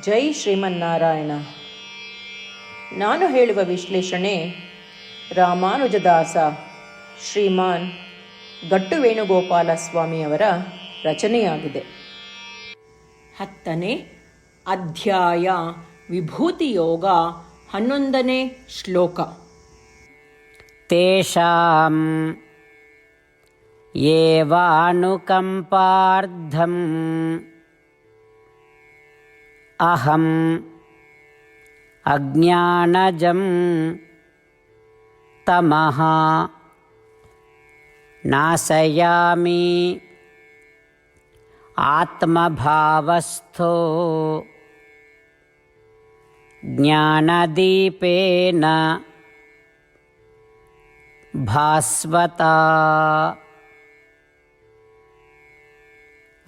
ಜೈ ಶ್ರೀಮನ್ನಾರಾಯಣ. ನಾನು ಹೇಳುವ ವಿಶ್ಲೇಷಣೆ ರಾಮಾನುಜದಾಸ ಶ್ರೀಮಾನ್ ಗಟ್ಟು ವೇಣುಗೋಪಾಲ ಸ್ವಾಮಿಯವರ ರಚನೆಯಾಗಿದೆ. ಹತ್ತನೇ ಅಧ್ಯಾಯ ವಿಭೂತಿ ಯೋಗ ಹನ್ನೊಂದನೇ ಶ್ಲೋಕ. ತೇಷಾಂ ಏವಾನುಕಂಪಾರ್ಧಂ अहम् अज्ञानजं तमः नाशयामि आत्मभावस्थो ज्ञानदीपेन भास्वता।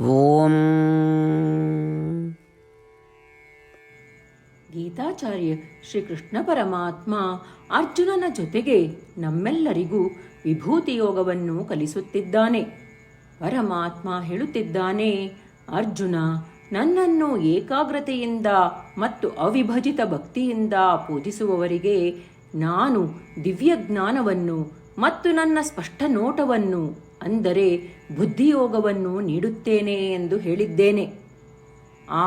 ॐ ಗೀತಾಚಾರ್ಯ ಶ್ರೀಕೃಷ್ಣ ಪರಮಾತ್ಮ ಅರ್ಜುನನ ಜೊತೆಗೆ ನಮ್ಮೆಲ್ಲರಿಗೂ ವಿಭೂತಿ ಯೋಗವನ್ನು ಕಲಿಸುತ್ತಿದ್ದಾನೆ. ಪರಮಾತ್ಮ ಹೇಳುತ್ತಿದ್ದಾನೆ, ಅರ್ಜುನ, ನನ್ನನ್ನು ಏಕಾಗ್ರತೆಯಿಂದ ಮತ್ತು ಅವಿಭಜಿತ ಭಕ್ತಿಯಿಂದ ಪೂಜಿಸುವವರಿಗೆ ನಾನು ದಿವ್ಯ ಜ್ಞಾನವನ್ನು ಮತ್ತು ನನ್ನ ಸ್ಪಷ್ಟ ನೋಟವನ್ನು, ಅಂದರೆ ಬುದ್ಧಿಯೋಗವನ್ನು ನೀಡುತ್ತೇನೆ ಎಂದು ಹೇಳಿದ್ದೇನೆ.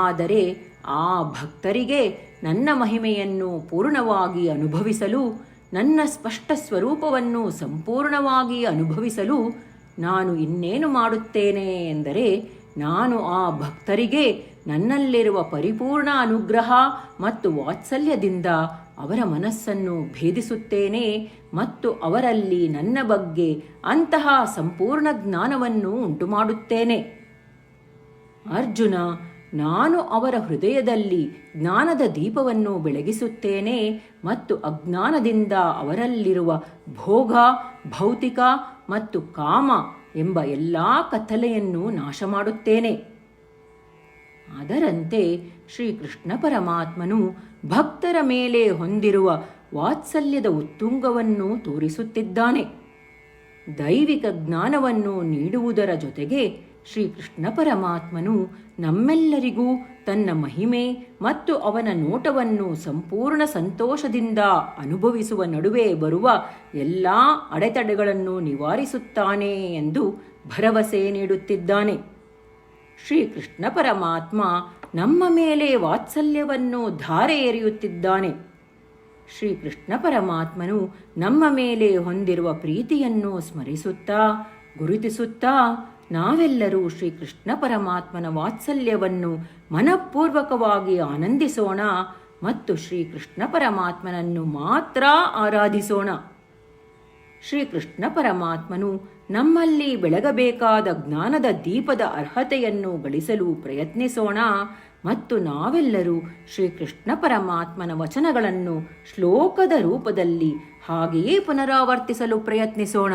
ಆದರೆ ಆ ಭಕ್ತರಿಗೆ ನನ್ನ ಮಹಿಮೆಯನ್ನು ಪೂರ್ಣವಾಗಿ ಅನುಭವಿಸಲು, ನನ್ನ ಸ್ಪಷ್ಟ ಸ್ವರೂಪವನ್ನು ಸಂಪೂರ್ಣವಾಗಿ ಅನುಭವಿಸಲು ನಾನು ಇನ್ನೇನು ಮಾಡುತ್ತೇನೆ ಎಂದರೆ, ನಾನು ಆ ಭಕ್ತರಿಗೆ ನನ್ನಲ್ಲಿರುವ ಪರಿಪೂರ್ಣ ಅನುಗ್ರಹ ಮತ್ತು ವಾತ್ಸಲ್ಯದಿಂದ ಅವರ ಮನಸ್ಸನ್ನು ಭೇದಿಸುತ್ತೇನೆ ಮತ್ತು ಅವರಲ್ಲಿ ನನ್ನ ಬಗ್ಗೆ ಅಂತಹ ಸಂಪೂರ್ಣ ಜ್ಞಾನವನ್ನು ಉಂಟುಮಾಡುತ್ತೇನೆ. ಅರ್ಜುನ ನಾನು ಅವರ ಹೃದಯದಲ್ಲಿ ಜ್ಞಾನದ ದೀಪವನ್ನು ಬೆಳಗಿಸುತ್ತೇನೆ ಮತ್ತು ಅಜ್ಞಾನದಿಂದ ಅವರಲ್ಲಿರುವ ಭೋಗ, ಭೌತಿಕ ಮತ್ತು ಕಾಮ ಎಂಬ ಎಲ್ಲ ಕತ್ತಲೆಯನ್ನು ನಾಶ ಮಾಡುತ್ತೇನೆ ಅದರಂತೆ ಶ್ರೀಕೃಷ್ಣ ಪರಮಾತ್ಮನು ಭಕ್ತರ ಮೇಲೆ ಹೊಂದಿರುವ ವಾತ್ಸಲ್ಯದ ಉತ್ತುಂಗವನ್ನು ತೋರಿಸುತ್ತಿದ್ದಾನೆ. ದೈವಿಕ ಜ್ಞಾನವನ್ನು ನೀಡುವುದರ ಜೊತೆಗೆ ಶ್ರೀಕೃಷ್ಣ ಪರಮಾತ್ಮನು ನಮ್ಮೆಲ್ಲರಿಗೂ ತನ್ನ ಮಹಿಮೆ ಮತ್ತು ಅವನ ನೋಟವನ್ನು ಸಂಪೂರ್ಣ ಸಂತೋಷದಿಂದ ಅನುಭವಿಸುವ ನಡುವೆ ಬರುವ ಎಲ್ಲ ಅಡೆತಡೆಗಳನ್ನು ನಿವಾರಿಸುತ್ತಾನೆ ಎಂದು ಭರವಸೆ ನೀಡುತ್ತಿದ್ದಾನೆ. ಶ್ರೀಕೃಷ್ಣ ಪರಮಾತ್ಮ ನಮ್ಮ ಮೇಲೆ ವಾತ್ಸಲ್ಯವನ್ನು ಧಾರೆ ಎರೆಯುತ್ತಿದ್ದಾನೆ. ಶ್ರೀಕೃಷ್ಣ ಪರಮಾತ್ಮನು ನಮ್ಮ ಮೇಲೆ ಹೊಂದಿರುವ ಪ್ರೀತಿಯನ್ನು ಸ್ಮರಿಸುತ್ತಾ, ಗುರುತಿಸುತ್ತಾ ನಾವೆಲ್ಲರೂ ಶ್ರೀಕೃಷ್ಣ ಪರಮಾತ್ಮನ ವಾತ್ಸಲ್ಯವನ್ನು ಮನಪೂರ್ವಕವಾಗಿ ಆನಂದಿಸೋಣ ಮತ್ತು ಶ್ರೀಕೃಷ್ಣ ಪರಮಾತ್ಮನನ್ನು ಮಾತ್ರ ಆರಾಧಿಸೋಣ. ಶ್ರೀಕೃಷ್ಣ ಪರಮಾತ್ಮನು ನಮ್ಮಲ್ಲಿ ಬೆಳಗಬೇಕಾದ ಜ್ಞಾನದ ದೀಪದ ಅರ್ಹತೆಯನ್ನು ಗಳಿಸಲು ಪ್ರಯತ್ನಿಸೋಣ ಮತ್ತು ನಾವೆಲ್ಲರೂ ಶ್ರೀಕೃಷ್ಣ ಪರಮಾತ್ಮನ ವಚನಗಳನ್ನು ಶ್ಲೋಕದ ರೂಪದಲ್ಲಿ ಹಾಗೆಯೇ ಪುನರಾವರ್ತಿಸಲು ಪ್ರಯತ್ನಿಸೋಣ.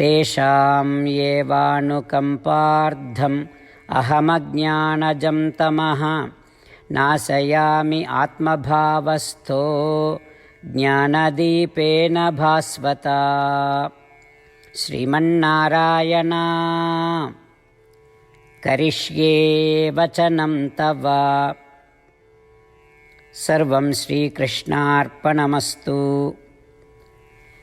तेषाम् एवानुकम्पार्थम् अहमज्ञानजं तमः। नाशयामि आत्मभावस्थो ज्ञानदीपेन भास्वता। श्रीमन्नारायण। करिष्ये वचनं तव। सर्वं श्रीकृष्णार्पणमस्तु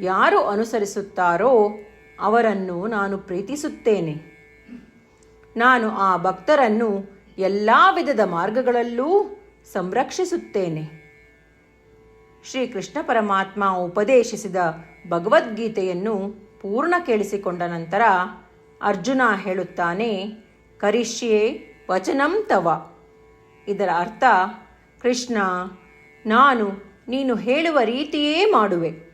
ಯಾರು ಅನುಸರಿಸುತ್ತಾರೋ ಅವರನ್ನು ನಾನು ಪ್ರೀತಿಸುತ್ತೇನೆ. ನಾನು ಆ ಭಕ್ತರನ್ನು ಎಲ್ಲ ವಿಧದ ಮಾರ್ಗಗಳಲ್ಲೂ ಸಂರಕ್ಷಿಸುತ್ತೇನೆ. ಶ್ರೀಕೃಷ್ಣ ಪರಮಾತ್ಮ ಉಪದೇಶಿಸಿದ ಭಗವದ್ಗೀತೆಯನ್ನು ಪೂರ್ಣ ಕೇಳಿಸಿಕೊಂಡ ನಂತರ ಅರ್ಜುನ ಹೇಳುತ್ತಾನೆ, ಕರಿಷ್ಯೆ, ವಚನಂ ತವ. ಇದರ ಅರ್ಥ, ಕೃಷ್ಣ, ನಾನು ನೀನು ಹೇಳುವ ರೀತಿಯೇ ಮಾಡುವೆ.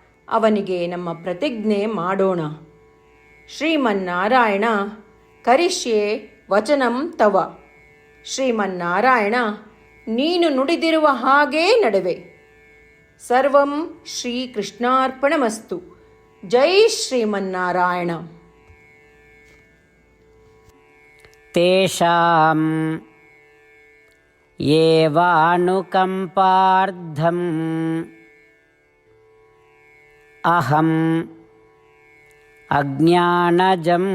ಅವನಿಗೆ ನಮ್ಮ ಪ್ರತಿಜ್ಞೆ ಮಾಡೋಣ ಶ್ರೀಮನ್ನಾರಾಯಣ ಕರಿಷ್ಯೆ ವಚನಂ ತವ ಶ್ರೀಮನ್ನಾರಾಯಣ ನೀನು ನುಡಿದಿರುವ ಹಾಗೇ ನಡುವೆ ಸರ್ವಂ ಶ್ರೀಕೃಷ್ಣಾರ್ಪಣಮಸ್ತು ಜೈ ಶ್ರೀಮನ್ನಾರಾಯಣ तेषाम् एवानुकम्पार्थम् अहम् अज्ञानजं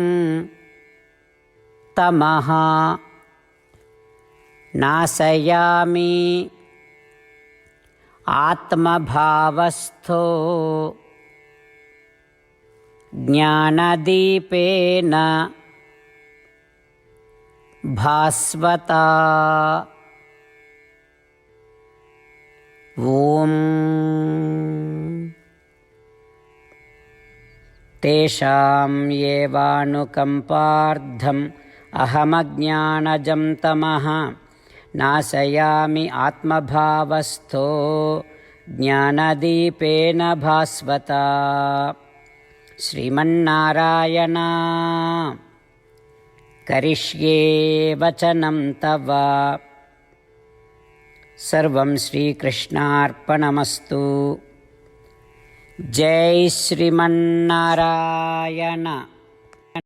तमः नाशयामि आत्मभावस्थो ज्ञानदीपेन भास्वता। ॐ तेषाम् एवानुकम्पार्थम् अहमज्ञानजं तमः। नाशयामि आत्मभावस्थो ज्ञानदीपेन भास्वता। श्रीमन्नारायण। करिष्ये वचनं तव। सर्वं श्रीकृष्णार्पणमस्तु जय श्रीमन्नारायण